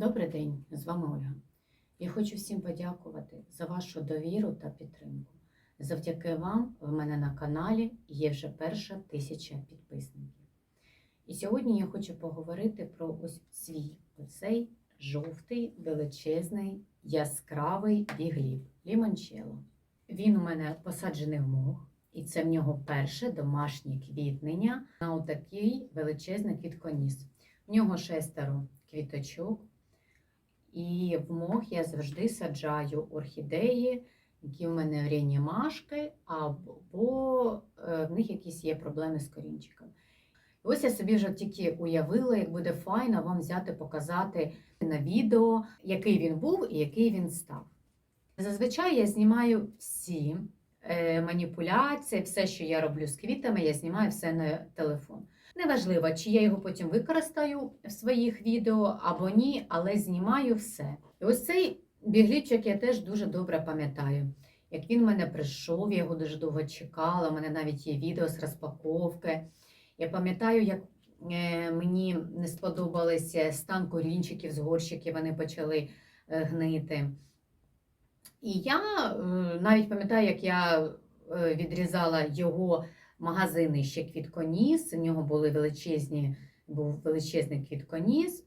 Добрий день, з вами Ольга. Я хочу всім подякувати за вашу довіру та підтримку. Завдяки вам в мене на каналі є вже перша тисяча підписників. І сьогодні я хочу поговорити про ось свій оцей жовтий, величезний, яскравий бігліб лімончело. Він у мене посаджений в мох, і це в нього перше домашнє квітнення на отакий величезний квітконіс. В нього шестеро квіточок. І в мох я завжди саджаю орхідеї, які в мене рінімашки, або е, в них якісь є проблеми з корінчиком. І ось я собі вже тільки уявила, як буде файно вам взяти, показати на відео, який він був і який він став. Зазвичай я знімаю всі е, маніпуляції, все, що я роблю з квітами, я знімаю все на телефон. Неважливо, чи я його потім використаю в своїх відео або ні, але знімаю все. І ось цей біглічок я теж дуже добре пам'ятаю. Як він в мене прийшов, я його дуже довго чекала. У мене навіть є відео з розпаковки. Я пам'ятаю, як е, мені не сподобалися стан корінчиків з горщиків, вони почали е, гнити. І я е, навіть пам'ятаю, як я відрізала його магазини ще квітконіс, у нього були величезні, був величезний квітконіс.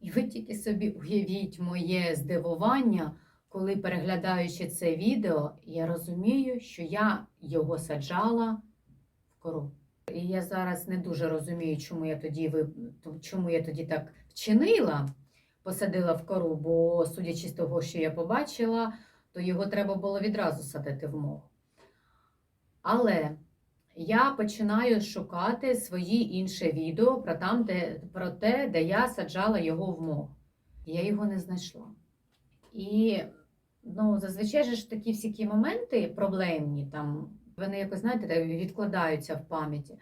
І ви тільки собі уявіть моє здивування, коли переглядаючи це відео, я розумію, що я його саджала в кору. І я зараз не дуже розумію, чому я тоді чому я тоді так вчинила, посадила в кору, бо судячи з того, що я побачила, то його треба було відразу садити в мох. Але я починаю шукати свої інші відео про, там, де, про те, де я саджала його в мох. Я його не знайшла. І ну, зазвичай ж такі всякі моменти проблемні, там, вони якось, знаєте, відкладаються в пам'яті.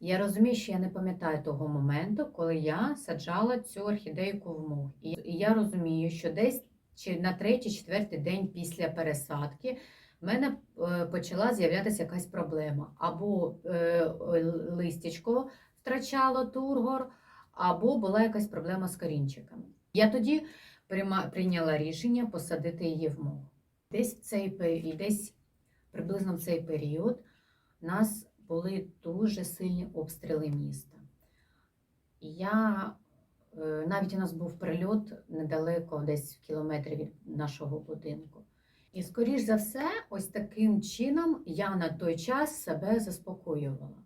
Я розумію, що я не пам'ятаю того моменту, коли я саджала цю орхідейку в мох. І я розумію, що десь чи на третій-четвертий день після пересадки в мене е, почала з'являтися якась проблема. Або е, листячко втрачало тургор, або була якась проблема з корінчиками. Я тоді прийняла рішення посадити її в мох. Десь в цей десь приблизно в цей період у нас були дуже сильні обстріли міста. Я е, навіть у нас був прильот недалеко, десь в кілометрі від нашого будинку. І, скоріш за все, ось таким чином я на той час себе заспокоювала.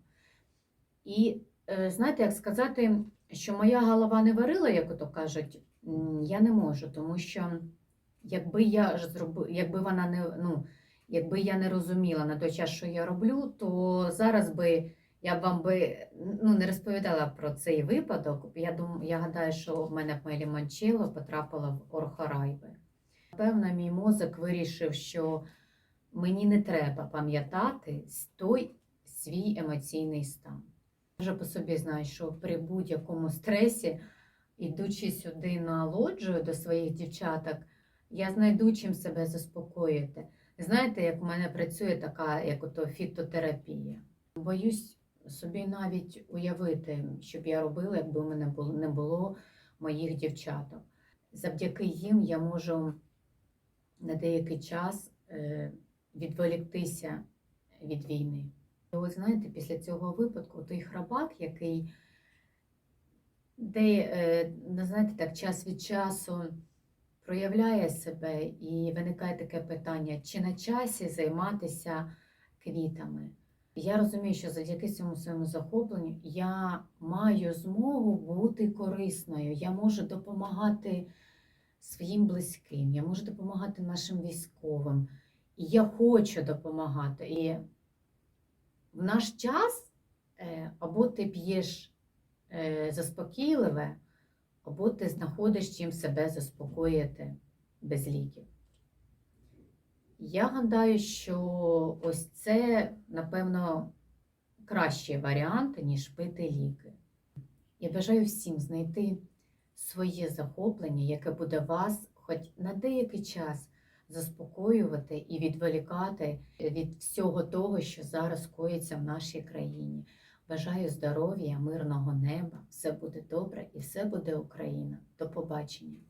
І е, знаєте, як сказати, що моя голова не варила, як ото кажуть, я не можу, тому що якби я ж зроби, якби вона не ну, якби я не розуміла на той час, що я роблю, то зараз би я б вам би ну, не розповідала про цей випадок. Я думаю, я гадаю, що в мене б моє лімончело потрапило в орхорайби. Певно, мій мозок вирішив, що мені не треба пам'ятати той свій емоційний стан. Вже по собі знаю, що при будь-якому стресі, ідучи сюди на лоджію до своїх дівчаток, я знайду чим себе заспокоїти. Знаєте, як в мене працює така, як ото фітотерапія. Боюсь собі навіть уявити, що б я робила, якби у мене не було моїх дівчаток. Завдяки їм я можу на деякий час е, відволіктися від війни. І от знаєте, після цього випадку той храбак, який де, е, ну, знаєте, так, час від часу проявляє себе і виникає таке питання, чи на часі займатися квітами. Я розумію, що завдяки цьому своєму захопленню я маю змогу бути корисною, я можу допомагати своїм близьким, я можу допомагати нашим військовим. І я хочу допомагати. І в наш час е, або ти п'єш е, заспокійливе, або ти знаходиш чим себе заспокоїти без ліків. Я гадаю, що ось це, напевно, кращий варіант, ніж пити ліки. Я бажаю всім знайти своє захоплення, яке буде вас хоч на деякий час заспокоювати і відволікати від всього того, що зараз коїться в нашій країні. Бажаю здоров'я, мирного неба, все буде добре і все буде Україна. До побачення!